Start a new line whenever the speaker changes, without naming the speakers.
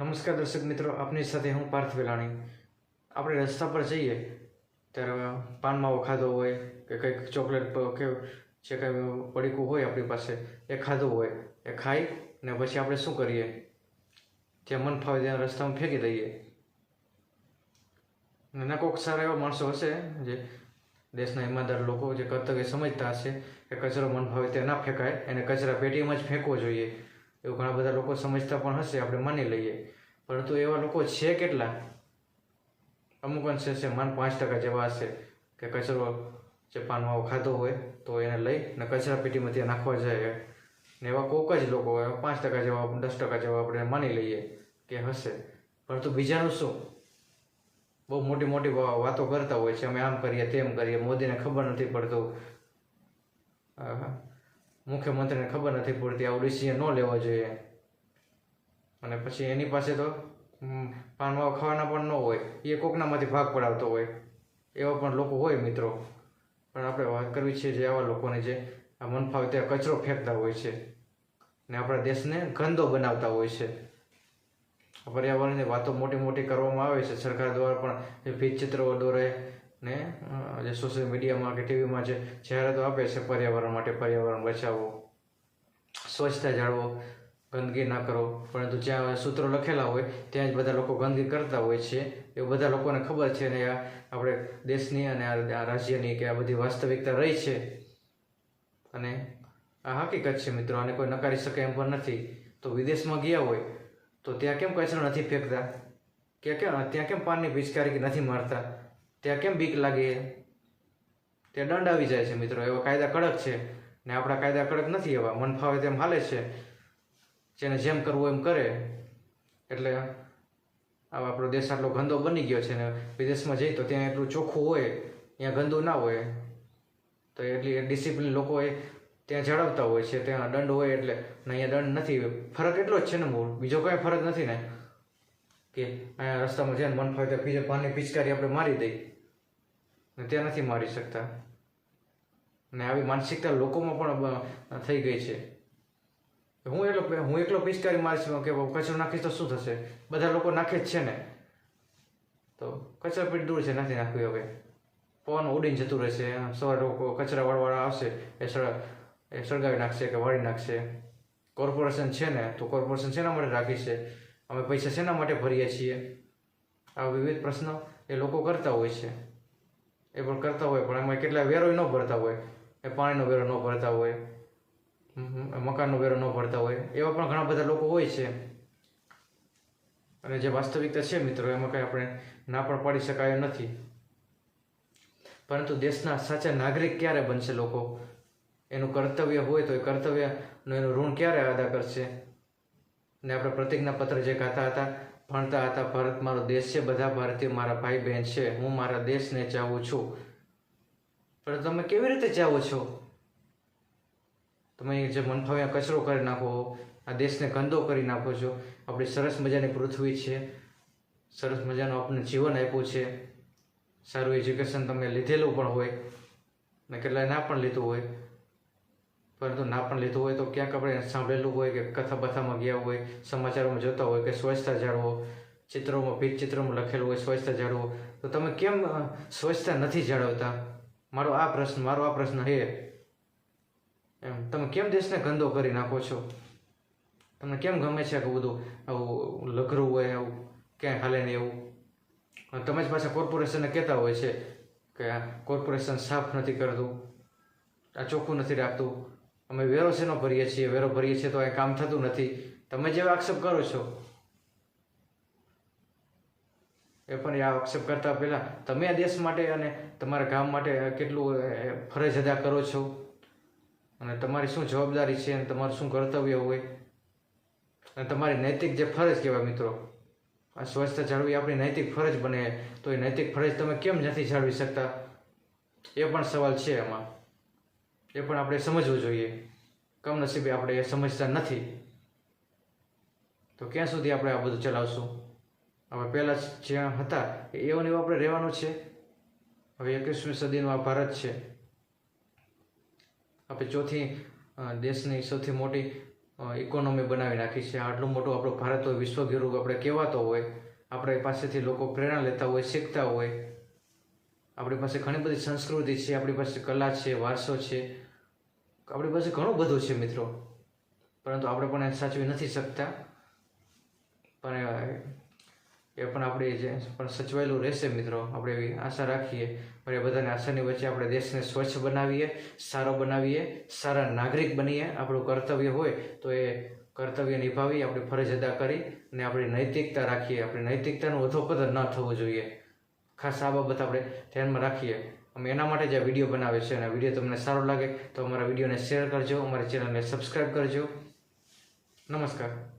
નમસ્કાર દર્શક મિત્રો, આપની સાથે હું પાર્થ વેલાણી. આપણે રસ્તા પર જઈએ, ત્યારે પાન માવો ખાધો હોય કે કંઈક ચોકલેટ કે જે કંઈ પડીકું હોય આપણી પાસે, એ ખાધું હોય, એ ખાઈ ને પછી આપણે શું કરીએ? જ્યાં મન ફાવે ત્યાં રસ્તામાં ફેંકી દઈએ. અને કોઈક સારા એવા માણસો હશે જે દેશના ઈમાનદાર લોકો જે કર્તવ્ય સમજતા હશે કે કચરો મન ફાવે ત્યાં ના ફેંકાય, એને કચરા પેટીમાં જ ફેંકવો જોઈએ. એવું ઘણા બધા લોકો સમજતા પણ હશે, આપણે માની લઈએ. પરંતુ એવા લોકો છે કેટલા? અમુક અંશે છે માન પાંચ ટકા જેવા હશે કે કચરો જે પાનમાં ખાધો હોય તો એને લઈ ને કચરા પેટીમાં ત્યાં નાખવા જાય. ને એવા કોક જ લોકો હોય, પાંચ ટકા જેવા, દસ ટકા જેવા આપણે માની લઈએ કે હશે. પરંતુ બીજાનું શું? બહુ મોટી મોટી વાતો કરતા હોય છે, અમે આમ કરીએ તેમ કરીએ, મોદીને ખબર નથી પડતું. મુખ્યમંત્રીને ખબર નથી પડતી આવું ડિસિઝન ન લેવો જોઈએ. અને પછી એની પાસે તો પાનમાં ખાવાના પણ ન હોય. એ કોકનામાંથી ભાગ પડાવતો હોય. એવા પણ લોકો હોય મિત્રો. પણ આપણે વાત કરવી છે જે આવા લોકોને જે આ મન ફાવે ત્યાં કચરો ફેંકતા હોય છે. ને આપણા દેશને ગંદો બનાવતા હોય છે. પર્યાવરણની વાતો મોટી મોટી કરવામાં આવે છે. સરકાર દ્વારા પણ ભીત ચિત્રો દોરે ને? જે સોશિયલ મીડિયામાં કે ટીવીમાં જે જાહેરાતો આપે છે પર્યાવરણ માટે પર્યાવરણ બચાવો, સ્વચ્છતા જાળવો, ગંદકી ના કરો, પરંતુ જ્યાં સૂત્રો લખેલા હોય ત્યાં જ બધા લોકો ગંદકી કરતા હોય છે. એવું બધા લોકોને ખબર છે ને આપણે દેશની અને આ આ રાજ્યની કે આ બધી વાસ્તવિકતા રહી છે. અને આ હકીકત છે મિત્રો, આને કોઈ નકારી શકે એમ પણ નથી. તો વિદેશમાં ગયા હોય, તો ત્યાં કેમ કચરો નથી ફેંકતા? કે કેમ ત્યાં કેમ પાનની પિચકારી નથી મારતા? ત્યાં કેમ બીક લાગે ત્યાં દંડ આવી જાય છે મિત્રો, એવા કાયદા કડક છે ને આપણા કાયદા કડક નથી એવા. મન ફાવે તેમ હાલે છે, જેને જેમ કરવું એમ કરે. એટલે આ આપણો દેશ આટલો ગંદો બની ગયો છે ને વિદેશમાં જઈ તો ત્યાં એટલું ચોખ્ખું હોય, ત્યાં ગંદુ ના હોય. તો એટલી ડિસિપ્લિન લોકો એ ત્યાં જાળવતા હોય છે, ત્યાં દંડ હોય એટલે ને અહીંયા દંડ નથી. ફરક એટલો જ છે ને મૂળ. બીજો કોઈ ફરક નથી ને. કે અહીંયા રસ્તામાં જેને મન ફાવે ત્યાં બીજા પાનની પિચકારી આપણે મારી દઈ. ને ત્યાં નથી મારી શકતા. અને આવી માનસિકતા લોકોમાં પણ થઈ ગઈ છે. હું એટલો, હું એકલો પિચકારી મારીશ કે કચરો નાખીશ તો શું થશે? બધા લોકો નાખે જ છે ને. તો કચરા પેટી દૂર છે, નથી નાખ્યું હવે. પવન ઉડીને જતું રહેશે. સવારે લોકો કચરા વાળવાળા આવશે એ સળગાવી નાખશે કે વાળી નાખશે. કોર્પોરેશન છે ને, તો કોર્પોરેશન શેના માટે રાખી છે? અમે પૈસા શેના માટે ભરીએ છીએ? આ વિવિધ પ્રશ્નો એ લોકો કરતા હોય છે. એ પણ કરતા હોય, પણ એમાં કેટલા વેરો ન ભરતા હોય. એ પાણીનો વેરો ન ભરતા હોય મકાનનો વેરો ન ભરતા હોય. એવા પણ ઘણા બધા લોકો હોય છે. અને જે વાસ્તવિકતા છે મિત્રો, એમાં કંઈ આપણે ના પણ પાડી શકાય નથી. પરંતુ દેશના સાચા નાગરિક ક્યારે બનશે લોકો? એનું કર્તવ્ય હોય તો એ કર્તવ્યનું એનું ઋણ ક્યારે અદા કરશે? ને આપણે પ્રતિજ્ઞા પત્ર જે ગાતા હતા, ભણતા હતા, ભારત મારો દેશ છે, બધા ભારતીય મારા ભાઈ બહેન છે, હું મારા દેશને ચાહું છું. પણ તમે કેવી રીતે ચાહો છો? તમે જે મનફાવ્યા કચરો કરી નાખો, આ દેશને ગંદો કરી નાખો છો. આપણી સરસ મજાની પૃથ્વી છે. સરસ મજાનું આપણને જીવન આપ્યું છે. સારું એજ્યુકેશન તમે લીધેલું પણ હોય ને કેટલાય ના પણ લીધું હોય. પરંતુ ના પણ લીધું હોય તો ક્યાંક આપણે સાંભળેલું હોય કે કથા બથામાં ગયા હોય, સમાચારોમાં જોતા હોય કે સ્વચ્છતા જાળવો, ચિત્રોમાં ભીત ચિત્રોમાં લખેલું હોય સ્વચ્છતા જાળવો. તો તમે કેમ સ્વચ્છતા નથી જાળવતા? મારો આ પ્રશ્ન, મારો આ પ્રશ્ન હે. એમ, તમે કેમ દેશને ગંદો કરી નાખો છો? તમને કેમ ગમે છે કે બધું? આવું લઘરું હોય, આવું ક્યાંય હાલે નહીં એવું? તમે જ પાછા કોર્પોરેશનને કહેતા હોય છે કે કોર્પોરેશન સાફ નથી કરતું, આ ચોખ્ખું નથી રાખતું. અમે વેરો શેનો ભરીએ છીએ, વેરો ભરીએ છીએ તો એ કામ થતું નથી. તમે જે આક્ષેપ કરો છો, એ પણ એ આક્ષેપ કરતા પહેલા તમે આ દેશ માટે અને તમારા ગામ માટે કેટલું ફરજ અદા કરો છો? અને તમારી શું જવાબદારી છે અને તમારું શું કર્તવ્ય હોય? અને તમારી નૈતિક જે ફરજ કહેવાય મિત્રો, આ સ્વચ્છતા જાળવી આપણી નૈતિક ફરજ બને. તો એ નૈતિક ફરજ તમે કેમ નથી જાળવી શકતા? એ પણ સવાલ છે એમાં એ પણ આપણે સમજવું જોઈએ. કમનસીબે આપણે એ સમજતા નથી. તો ક્યાં સુધી આપણે આ બધું ચલાવશું? હવે પહેલાં જ્યાં હતા એવું ને એવું આપણે રહેવાનું છે. હવે એકવીસમી સદીનું આ ભારત છે. આપણે ચોથી દેશની સૌથી મોટી ઇકોનોમી બનાવી નાખી છે. આટલું મોટું આપણું ભારત હોય વિશ્વગુરુ આપણે કહેવાતો હોય, આપણે પાસેથી લોકો પ્રેરણા લેતા હોય, શીખતા હોય. આપણી પાસે ઘણી બધી સંસ્કૃતિ છે, આપણી પાસે કલા છે, વારસો છે. આપણી પાસે ઘણું બધું છે મિત્રો. પરંતુ આપણે પણ એ સાચવી નથી શકતા. પણ એ પણ આપણે જે પણ સચવાયેલું રહેશે મિત્રો. આપણે એવી આશા રાખીએ. પણ એ બધાની આશાની વચ્ચે આપણે દેશને સ્વચ્છ બનાવીએ, સારો બનાવીએ, સારા નાગરિક બનીએ. આપણું કર્તવ્ય હોય તો એ કર્તવ્ય નિભાવી આપણી ફરજ અદા કરી અને આપણી નૈતિકતા રાખીએ. આપણી નૈતિકતાનું અધોપતન ન થવું જોઈએ. ખાસ આ બાબત આપણે ધ્યાનમાં રાખીએ. અમે એના માટે જ વીડિયો બનાવે છે અને વીડિયો તમને સારો લાગે તો અમારા વિડીયોને શેર કરજો, અમારી ચેનલને સબસ્ક્રાઈબ કરજો. નમસ્કાર.